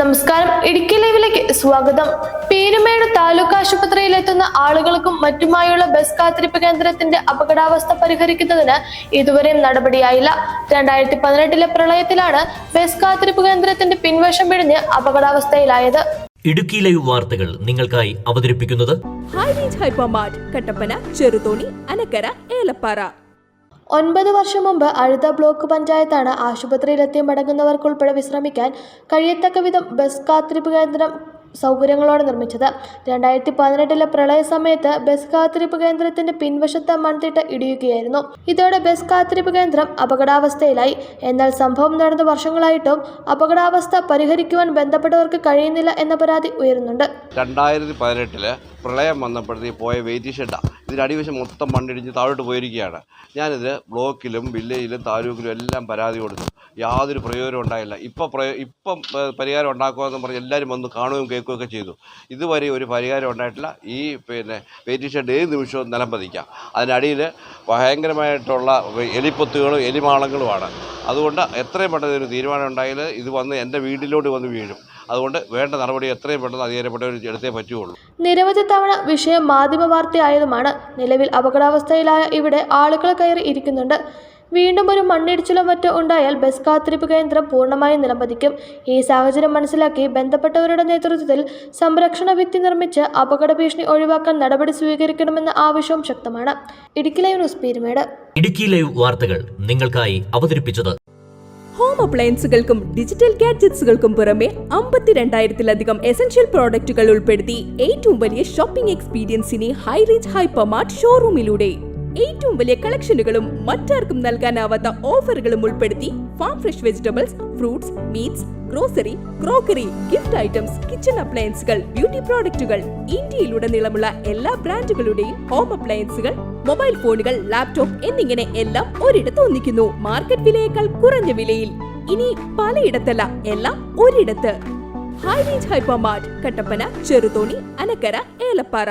നമസ്കാരം. ഇടുക്കി ലൈവിലേക്ക് സ്വാഗതം. പേരുമേട് താലൂക്ക് ആശുപത്രിയിൽ എത്തുന്ന ആളുകൾക്കും മറ്റുമായുള്ള ബസ് കാത്തിരിപ്പ് കേന്ദ്രത്തിന്റെ അപകടാവസ്ഥ പരിഹരിക്കുന്നതിന് ഇതുവരെയും നടപടിയായില്ല. രണ്ടായിരത്തി പതിനെട്ടിലെ പ്രളയത്തിലാണ് ബസ് കാത്തിരിപ്പ് കേന്ദ്രത്തിന്റെ പിൻവശം പിടിഞ്ഞ് അപകടാവസ്ഥയിലായത്. ഇടുക്കി ലൈവ് വാർത്തകൾ നിങ്ങൾക്കായി അവതരിപ്പിക്കുന്നത് കട്ടപ്പന ചെറുതോണി അനക്കര ഏലപ്പാറ. ഒൻപത് വർഷം മുമ്പ് അഴുത ബ്ലോക്ക് പഞ്ചായത്താണ് ആശുപത്രിയിലെത്തി മടങ്ങുന്നവർക്കുൾപ്പെടെ വിശ്രമിക്കാൻ കഴിയത്തക്ക വിധം ബസ് കാത്തിരിപ്പ് കേന്ദ്രം സൗകര്യങ്ങളോടെ നിർമ്മിച്ചത്. രണ്ടായിരത്തി പതിനെട്ടിലെ പ്രളയ സമയത്ത് ബസ് കാത്തിരിപ്പ് കേന്ദ്രത്തിന്റെ പിൻവശത്തെ മൺതിട്ട ഇടിയുകയായിരുന്നു. ഇതോടെ ബസ് കാത്തിരിപ്പ് കേന്ദ്രം അപകടാവസ്ഥയിലായി. എന്നാൽ സംഭവം നടന്ന വർഷങ്ങളായിട്ടും അപകടാവസ്ഥ പരിഹരിക്കുവാൻ ബന്ധപ്പെട്ടവർക്ക് കഴിയുന്നില്ല എന്ന പരാതി ഉയരുന്നുണ്ട്. രണ്ടായിരത്തി പതിനെട്ടിൽ പ്രളയം വന്നപ്പോഴത്തേക്ക് പോയ വെയിറ്റ് ഷെഡാണ് ഇതിന്റെ അടിവശം മൊത്തം മണ്ണിടിഞ്ഞ് താഴോട്ട് പോയിരിക്കുകയാണ്. ഞാനിത് ബ്ലോക്കിലും വില്ലേജിലും താലൂക്കിലും എല്ലാം പരാതി കൊടുത്തു. യാതൊരു പ്രയോജനം ഉണ്ടായില്ല. ഇപ്പം പ്രയോ ഇപ്പം പരിഹാരം ഉണ്ടാക്കുമെന്ന് പറഞ്ഞ് എല്ലാവരും വന്ന് കാണുകയും കേൾക്കുകയൊക്കെ ചെയ്തു. ഇതുവരെ ഒരു പരിഹാരം ഉണ്ടായിട്ടില്ല. ഈ പിന്നെ ഷെഡ് ഏത് നിമിഷവും നിലം പതിക്കാം അതിനടിയിൽ ഭയങ്കരമായിട്ടുള്ള എലിപ്പൊത്തുകളും എലിമാളങ്ങളുമാണ്. അതുകൊണ്ട് എത്രയും പെട്ടെന്ന് ഒരു തീരുമാനം ഉണ്ടായാൽ ഇത് വന്ന് എന്റെ വീട്ടിലോട്ട് വന്ന് വീഴും. അതുകൊണ്ട് വേണ്ട നടപടി എത്രയും പെട്ടെന്ന് അധികാരപ്പെട്ടവർ എടുത്തേ പറ്റുകയുള്ളൂ. നിരവധി തവണ വിഷയം മാധ്യമ വാർത്തയായതുമാണ് നിലവിൽ അപകടാവസ്ഥയിലായ ഇവിടെ ആളുകൾ കയറി ഇരിക്കുന്നുണ്ട്. വീണ്ടും ഒരു മണ്ണിടിച്ചിലോ മറ്റോ ഉണ്ടായാൽ ബസ് കാത്തിരിപ്പ് കേന്ദ്രം പൂർണമായും നിലംപതിക്കും. ഈ സാഹചര്യം മനസ്സിലാക്കി ബന്ധപ്പെട്ടവരുടെ നേതൃത്വത്തിൽ സംരക്ഷണ ഭിത്തി നിർമ്മിച്ച് അപകട ഭീഷണി ഒഴിവാക്കാൻ നടപടി സ്വീകരിക്കണമെന്ന ആവശ്യവും ശക്തമാണ്. Idukki live news Peermade. Idukki live വാർത്തകൾ നിങ്ങൾക്കായി അവതരിപ്പിച്ചത് ഹോം അപ്ലയൻസുകൾക്കും ഡിജിറ്റൽ ഗാഡ്ജറ്റ്സുകൾക്കും പുറമെ അമ്പത്തിരണ്ടായിരത്തിലധികം എസൻഷ്യൽ പ്രോഡക്റ്റുകൾ ഉൾപ്പെടുത്തി ഏറ്റവും വലിയ ഷോപ്പിംഗ് എക്സ്പീരിയൻസിനെ ഹൈ റേഞ്ച് ഹൈപ്പർമാർട്ട് ഷോറൂമിലൂടെ ഏറ്റവും വലിയ കളക്ഷനുകളും മറ്റാർക്കും നൽകാനാവാത്ത ഓഫറുകളും ഉൾപ്പെടുത്തി farm fresh vegetables fruits meats grocery crockery gift items kitchen അപ്ലയൻസുകൾ beauty പ്രോഡക്റ്റുകൾ ഇന്ത്യയിലുടനീളമുള്ള എല്ലാ ബ്രാൻഡുകളുടെയും ഹോം അപ്ലയൻസുകൾ മൊബൈൽ ഫോണുകൾ ലാപ്ടോപ്പ് എന്നിങ്ങനെ എല്ലാം ഒരിടത്ത് ഒന്നിക്കുന്നു. മാർക്കറ്റ് വിലയേക്കാൾ കുറഞ്ഞ വിലയിൽ. ഇനി പലയിടത്തല്ല എല്ലാം ഒരിടത്ത്. High range hypermart Kattappana Cheruthoni Anakkara Elappara.